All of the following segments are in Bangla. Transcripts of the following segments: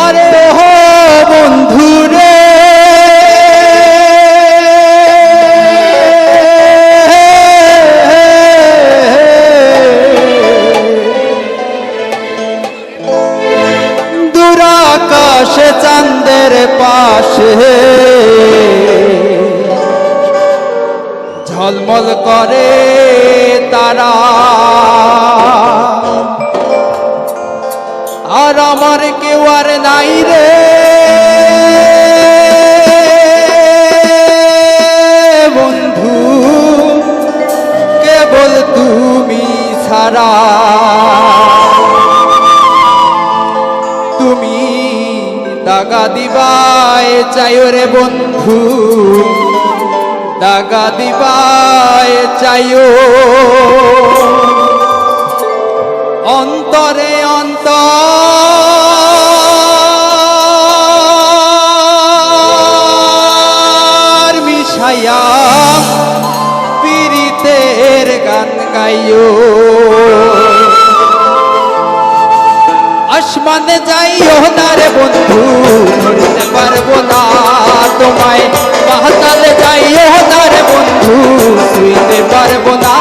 আরে হো বন্ধু রে। দুরাকাশে চাঁদের পাশে ঝলমল করে তারা। আর আমার কেউ আর নাই রে। বন্ধু, কেবল তুমি ছাড়া। তুমি দাগা দিবায় চাইও রে বন্ধু, দাগা দিবায় চাইও। অন্তরে অন্তর মিশাইয়া পীড়িতের গান গাইও। আসমানে যাইও না বন্ধু ধরতে পারব না তোমায়। মাহাতালে যাইও না রে বন্ধু, শুইতে পারব না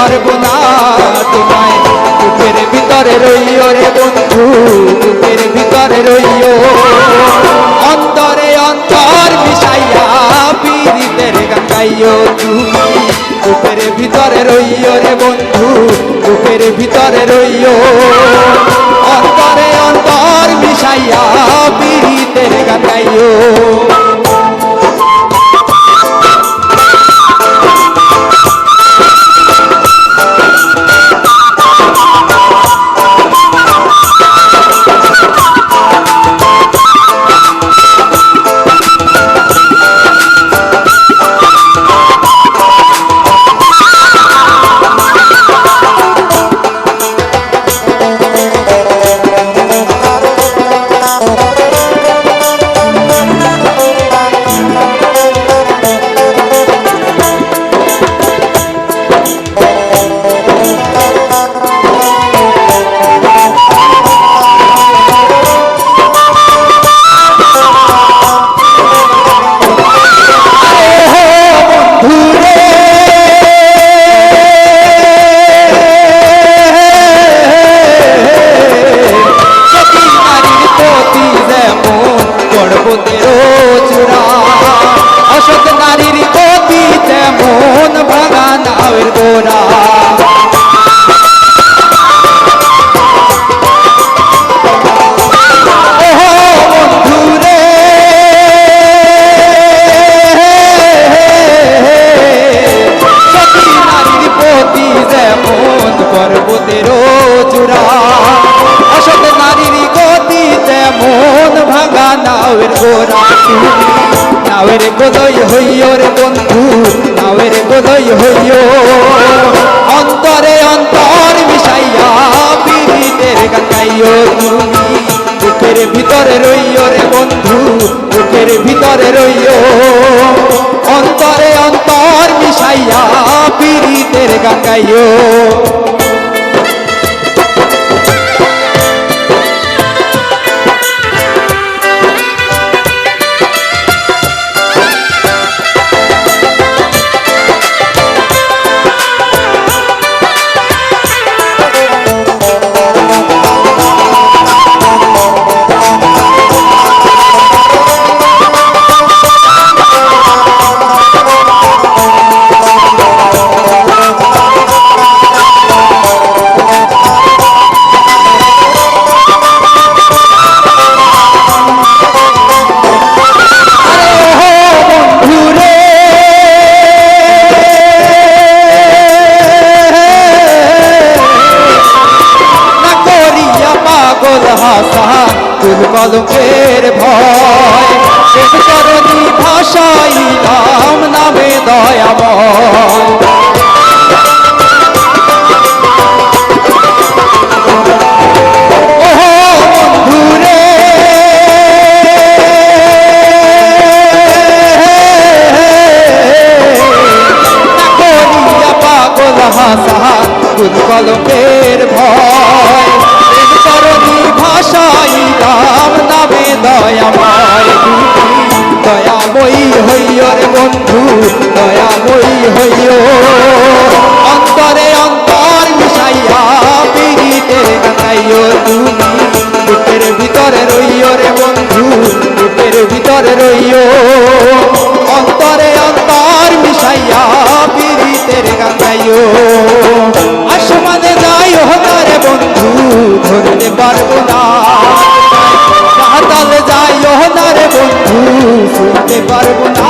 পারব না তোমায়। বুকের ভিতরে রইও রে বন্ধু, বুকের ভিতরে রইও। অন্তরে অন্তর মিশাইয়া পীড়িতের গাইও তুমি। ভিতরে রইও রে বন্ধু ভিতরে রইও। অন্তর নাওয়ের গোদয় হইও রে বন্ধু, নাওয়ের গোদয় হইও অন্তরে অন্তর মিশাইয়া পীড়িতের গাইও তুমি। বুকের ভিতরে রইও রে বন্ধু, বুকের ভিতরে রইও অন্তরে অন্তর মিশাইয়া পীড়িতের গাইও কলকের ভয়। শেষ করণি ভাষাইলাম নামে দয়াময়। Colombia হইয় অন্তরে অন্তর মিশাইয়া পিড়িতে গাইও তুমি। বুকের ভিতরে রইয় রে বন্ধু বুকের ভিতরে রইয় অন্তরে অন্তর মিশাইয়া পিড়িতের গাইও আসমানে যাই হতারে বন্ধু, ধরতে পারব না। পাতালে যাই হতারে বন্ধু শুনতে পারব না।